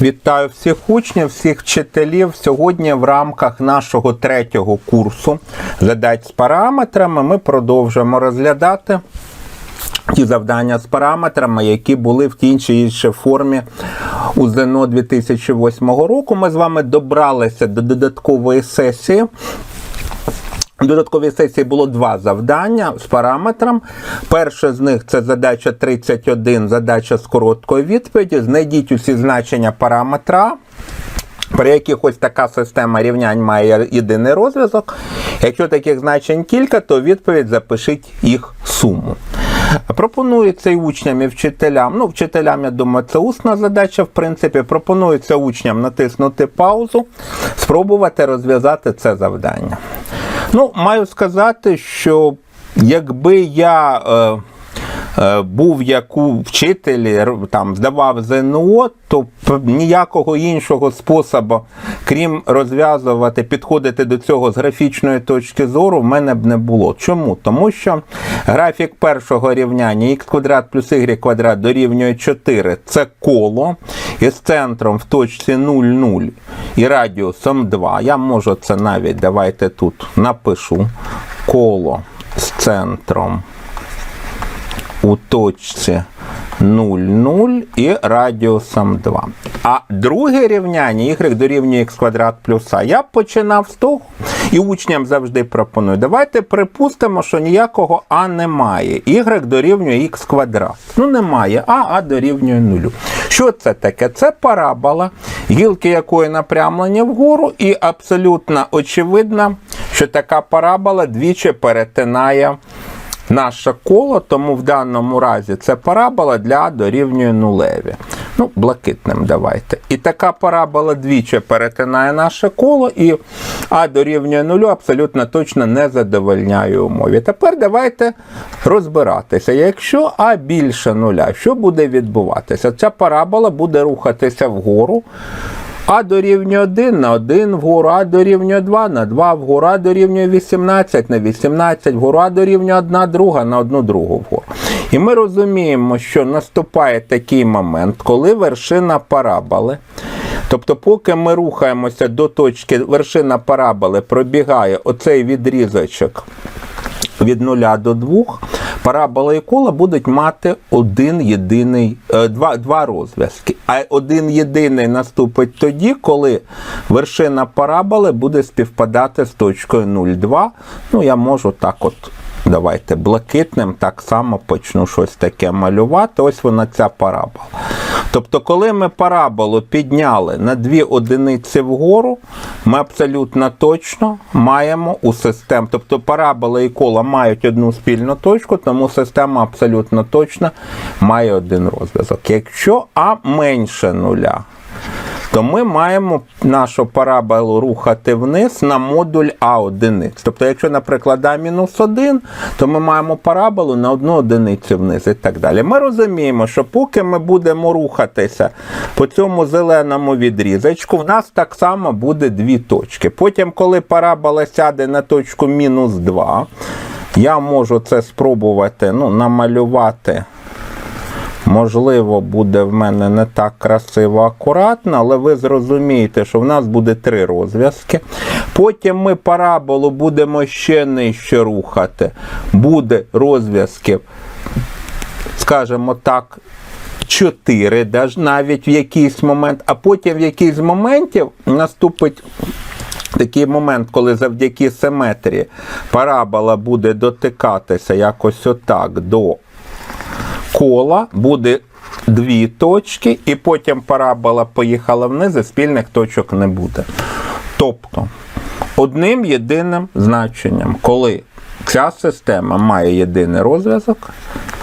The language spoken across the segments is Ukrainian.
Вітаю всіх учнів, всіх вчителів. Сьогодні в рамках нашого третього курсу задач з параметрами ми продовжуємо розглядати ті завдання з параметрами, які були в тій чи іншій формі у ЗНО 2008 року. Ми з вами добралися до додаткової сесії. Додатковій сесії було два завдання з параметром. Перше з них це задача 31, задача з короткої відповіді. Знайдіть усі значення параметра. При яких ось така система рівнянь має єдиний розв'язок. Якщо таких значень кілька, то відповідь запишіть їх суму. Пропонується і учням, і вчителям. Ну, вчителям, я думаю, це усна задача, в принципі. Пропонується учням натиснути паузу, спробувати розв'язати це завдання. Ну, маю сказати, що якби я. Е, був як у вчителі, там здавав ЗНО, то ніякого іншого способу, крім розв'язувати, підходити до цього з графічної точки зору, в мене б не було. Чому? Тому що графік першого рівняння х квадрат плюс y квадрат дорівнює 4 це коло із центром в точці 0, 0 і радіусом 2. Я можу це навіть давайте тут напишу коло з центром у точці 0, 0 і радіусом 2. А друге рівняння y дорівнює x квадрат плюс а. Я починав з того, і учням завжди пропоную. Давайте припустимо, що ніякого а немає. y дорівнює x квадрат. Ну немає а, а дорівнює 0. Що це таке? Це парабола, гілки якої напрямлені вгору, і абсолютно очевидно, що така парабола двічі перетинає наше коло, тому в даному разі це парабола для дорівнює нулеві. Ну, блакитним давайте. І така парабола двічі перетинає наше коло, і А дорівнює нулю абсолютно точно не задовольняє умові. Тепер давайте розбиратися. Якщо А більше нуля, що буде відбуватися? Ця парабола буде рухатися вгору. А дорівнює 1 на 1 вгору, А дорівнює 2 на 2 вгору, А дорівнює 18 на 18 вгору, А дорівнює 1 друга на 1 другу вгору. І ми розуміємо, що наступає такий момент, коли вершина параболи, тобто поки ми рухаємося до точки вершина параболи, пробігає оцей відрізочок від 0 до 2, парабола і кола будуть мати один єдиний, е, два, два розв'язки. А один єдиний наступить тоді, коли вершина параболи буде співпадати з точкою 0,2. Ну, я можу так от. Давайте блакитним так само почну щось таке малювати. Ось вона ця парабола. Тобто, коли ми параболу підняли на дві одиниці вгору, ми абсолютно точно маємо у систему. Тобто парабола і кола мають одну спільну точку, тому система абсолютно точно має один розв'язок. Якщо А менше нуля, то ми маємо нашу параболу рухати вниз на модуль А одиниць. Тобто, якщо, наприклад, А-1, то ми маємо параболу на одну одиницю вниз і так далі. Ми розуміємо, що поки ми будемо рухатися по цьому зеленому відрізочку, в нас так само буде дві точки. Потім, коли парабола сяде на точку мінус 2, я можу це спробувати ну, намалювати. Можливо, буде в мене не так красиво, акуратно, але ви зрозумієте, що в нас буде три розв'язки. Потім ми параболу будемо ще нижче рухати. Буде розв'язків, скажімо так, 4, навіть в якийсь момент, а потім в якийсь моментів наступить. Такий момент, коли завдяки симетрії парабола буде дотикатися якось отак до кола, буде дві точки, і потім парабола поїхала вниз, і спільних точок не буде. Тобто, одним єдиним значенням, коли ця система має єдиний розв'язок,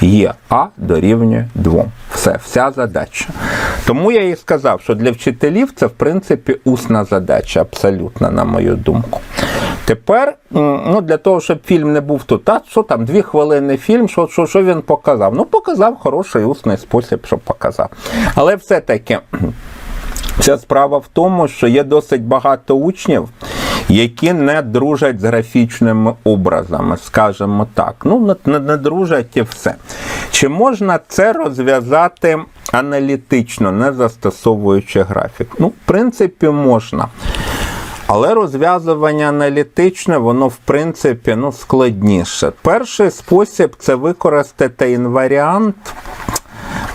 є А дорівнює 2. Все, вся задача. Тому я і сказав, що для вчителів це в принципі усна задача, абсолютно, на мою думку. Тепер, ну, для того, щоб фільм не був тут, а що там, дві хвилини фільм, що, що, що він показав? Ну, показав хороший усний спосіб, що показав. Але все-таки. Ця справа в тому, що є досить багато учнів, які не дружать з графічними образами, скажімо так. Ну, не, не, не дружать і все. Чи можна це розв'язати аналітично, не застосовуючи графік. Ну, в принципі, можна. Але розв'язування аналітичне, воно в принципі ну, складніше. Перший спосіб це використати інваріант.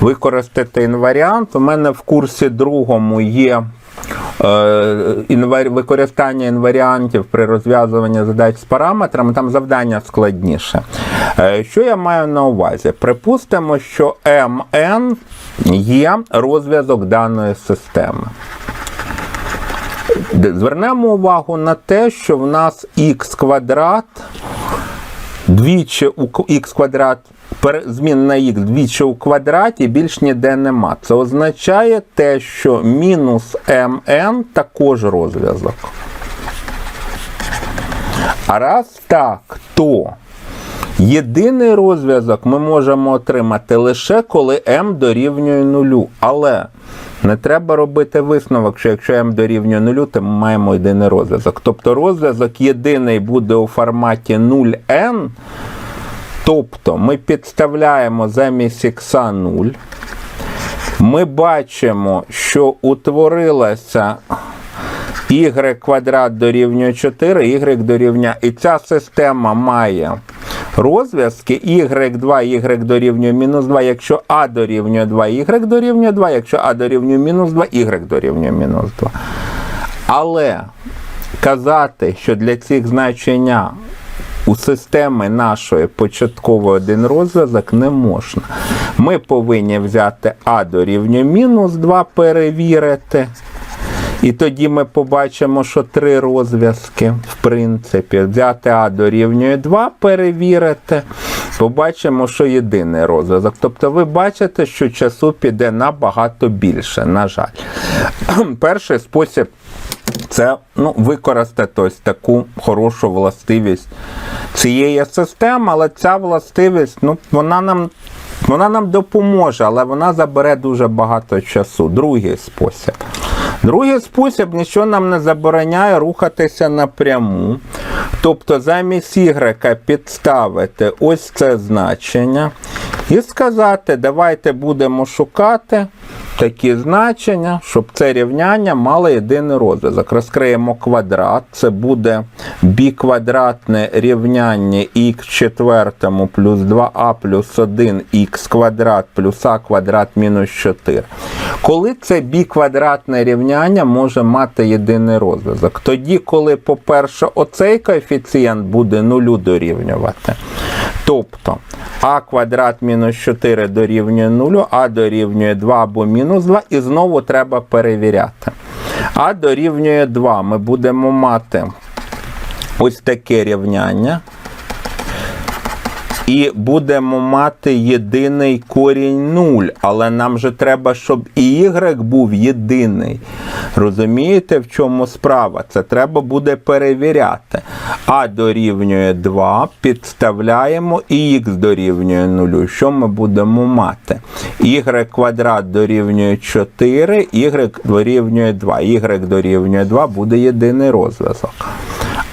Використати інваріант. У мене в курсі другому є е, використання інваріантів при розв'язуванні задач з параметрами, там завдання складніше. Е, що я маю на увазі? Припустимо, що МН є розв'язок даної системи. Звернемо увагу на те, що в нас х квадрат двічі у х квадрат змін на х двічі у квадраті більш ніде нема. Це означає те, що мінус mn також розв'язок. А раз так, то єдиний розв'язок ми можемо отримати лише коли m дорівнює нулю. Але не треба робити висновок, що якщо m дорівнює нулю, то ми маємо єдиний розв'язок. Тобто розв'язок єдиний буде у форматі 0n. Тобто ми підставляємо замість х 0. Ми бачимо, що утворилася y квадрат дорівнює 4, y дорівнює. І ця система має розв'язки y2, y дорівнює мінус 2, якщо а дорівнює 2, y дорівнює 2, якщо а дорівнює мінус 2, y дорівнює мінус 2. Але казати, що для цих значення у системи нашої початкової один розв'язок не можна. Ми повинні взяти а дорівнює мінус 2, перевірити. І тоді ми побачимо, що три розв'язки, в принципі, взяти А дорівнює 2, перевірити. Побачимо, що єдиний розв'язок. Тобто ви бачите, що часу піде набагато більше, на жаль. Перший спосіб це ну, використати ось таку хорошу властивість цієї системи, але ця властивість, ну, вона нам. Вона нам допоможе, але вона забере дуже багато часу. Другий спосіб. Другий спосіб нічого нам не забороняє рухатися напряму. Тобто замість Y підставити ось це значення і сказати, давайте будемо шукати такі значення, щоб це рівняння мало єдиний розв'язок. Розкриємо квадрат, це буде біквадратне рівняння х четвертому плюс 2а плюс 1х квадрат плюс а квадрат мінус 4. Коли це біквадратне рівняння може мати єдиний розв'язок? Тоді, коли, по-перше, оцей коефіцієнт буде нулю дорівнювати. Тобто а квадрат мінус 4 дорівнює 0, а дорівнює 2 або мінус 2, і знову треба перевіряти. А дорівнює 2. Ми будемо мати ось таке рівняння. І будемо мати єдиний корінь 0, але нам же треба, щоб і y був єдиний. Розумієте, в чому справа? Це треба буде перевіряти. А дорівнює 2, підставляємо і х дорівнює 0. Що ми будемо мати? y квадрат дорівнює 4, y дорівнює 2. y дорівнює 2 буде єдиний розв'язок.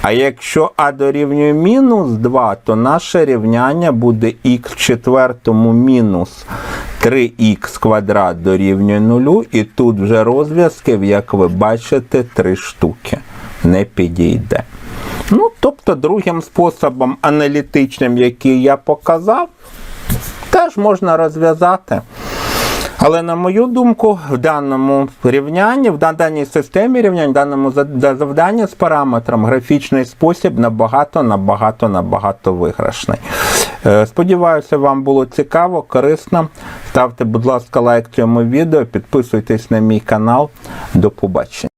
А якщо а дорівнює мінус 2, то наше рівняння буде х в четвертому мінус 3х квадрат дорівнює 0, і тут вже розв'язків, як ви бачите, 3 штуки. Не підійде. Ну, тобто, другим способом аналітичним, який я показав, теж можна розв'язати. Але на мою думку, в даному рівнянні, в даній системі рівнянь, в даному завданні з параметром графічний спосіб набагато, набагато, набагато виграшний. Е, Сподіваюся, вам було цікаво, корисно. Ставте, будь ласка, лайк цьому відео, підписуйтесь на мій канал. До побачення.